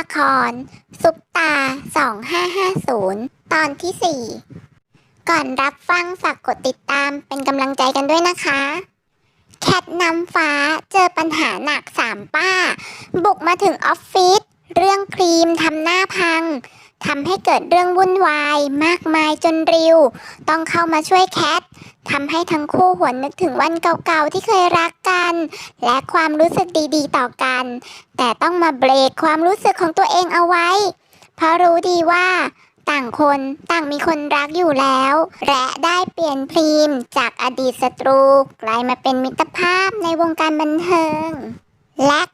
ละคร ซุปตา 2550 ตอนที่ 4 ก่อนรับฟังฝากกดติดตามเป็นกำลังใจกันด้วยนะคะ แคทน้ำฟ้าเจอปัญหาหนักสามป้า บุกมาถึงออฟฟิศเรื่องครีมทำหน้า ทำให้เกิดเรื่องวุ่นวายมากมายจนริว ต้องเข้ามาช่วยแคททำให้ทั้งคู่หวนนึกถึงวันเก่าๆที่เคยรักกัน และความรู้สึกดีๆ ต่อกัน แต่ต้องมาเบรกความรู้สึกของตัวเองเอาไว้ เพราะรู้ดีว่าต่างคนต่างมีคนรักอยู่แล้ว และได้เปลี่ยนพรีมจากอดีตศัตรู กลายมาเป็นมิตรภาพในวงการบันเทิง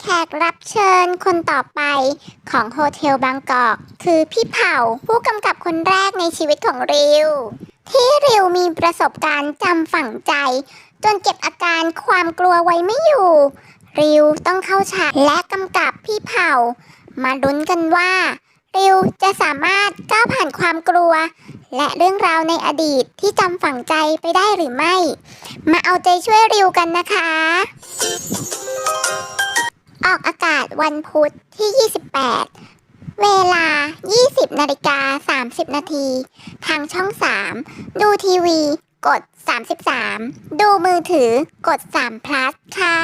แขกรับเชิญคนต่อไปของโฮเทลบางกอก คือพี่เผาผู้กำกับคนแรกในชีวิตของริว ที่ริวมีประสบการณ์จำฝังใจ จนเก็บอาการความกลัวไว้ไม่อยู่ ริวต้องเข้าฉากและกำกับพี่เผา มาลุ้นกันว่าริวจะสามารถก้าวผ่านความกลัว และเรื่องราวในอดีตที่จำฝังใจไปได้หรือไม่ มาเอาใจช่วยริวกันนะคะ วันพุธที่ 28 เวลา 20นาฬิกา30 นาที ทางช่อง 3 ดูทีวี กด 33 ดูมือถือกด3 plus ค่ะ